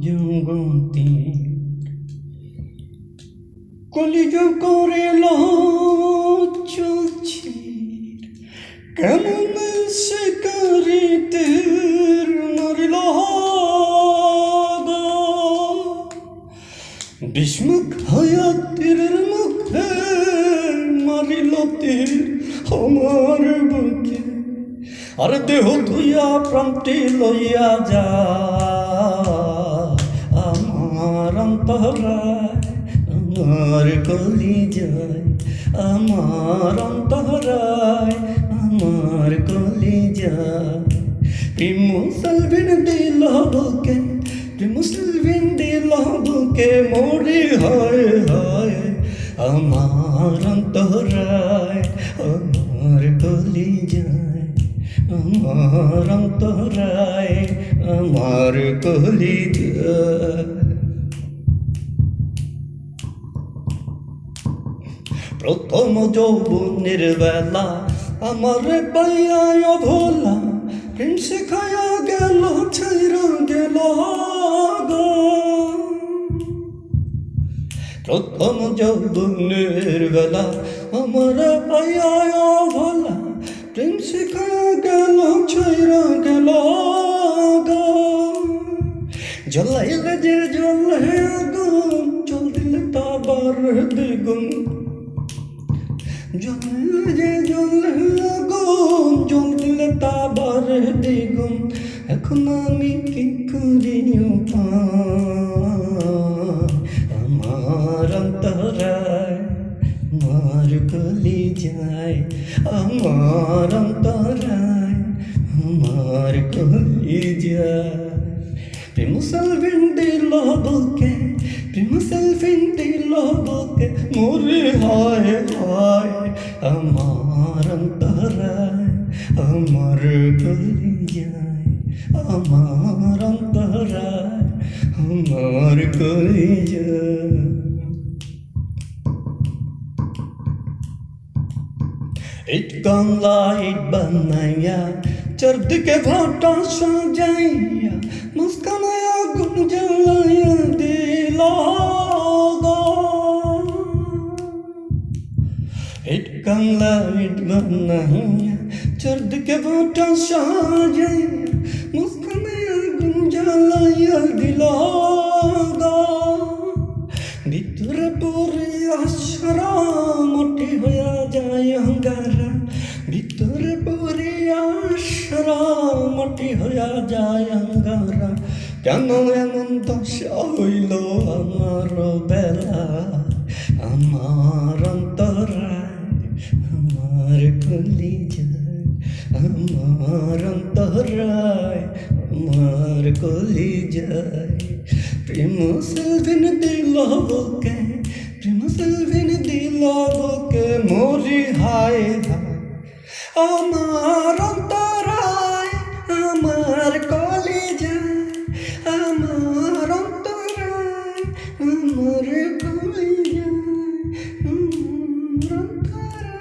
জগতে কলিজ করে চলছে কেমন সে করিতে মরিল বিস্মুখ হইয়া তীরের মুখে মারিল তীর, আমার বুকে আর দেহ ধুইয়া প্রান্তি লইয়া যা। আমার আমার কলি যায়। আমার অন্তরায়, আমার কলি যায়। প্রিমুসলভিন দিল বুকে প্রিমুসলভিন দিল বুকে মরি হয় হয়। আমার অন্তরায়, আমার কলি যায়। আমার অন্তরায়, আমার কলি যায় প্রথম যৌবনের বেলা আমার পাইয়া ভোলা প্রেম শেখায়া গেল, ছাইরা গেল। প্রথম যৌবনের বেলা আমার পাইয়া ভোলা প্রেম শেখায়া গেল, ছাইরা গেল। জ্বলাইলে যে জ্বলে আগুন জল দিলে তাবার দ্বিগুণ জল যে জল আগুন জল দিলে তাবার দ্বিগুণ এখন আমি কি করি উপায়? আমার অন্তরায় আমার কলি যায় প্রেম সালভিন দিল বুকে, প্রেম সালভিন দিল বুকে, মোরে হায় হায় আমার অন্তরায় আমার গলি যায় আমার অন্তরায় আমার গলি যায় ইট কামলা ইট বানাইয়া চারদিকে ভাটা সাজাইয়া মুস্কানায়া গুন জ্বালাইয়া দিল ইট কামলা ইট বানাইয়া চারদিকে ভাটা সাজাইয়া মুস্কানায়া গুন জ্বালাইয়া দিল পরে আশরা মোটি হইয়া যায় অঙ্গারা কেন এমন দশা হইল আমার বেলা? আমার অন্তরায় আমার কলি যায় আমার অন্তরায় আমার কলি যায় প্রেম সেলভিন দিল বুকে, প্রেম সেলভিন দিল বুকে, মরি হায়। আমার অন্তরায় আমার কলেজায় আমার অন্তরায় আমার কলেজায় আমার অন্তরায়।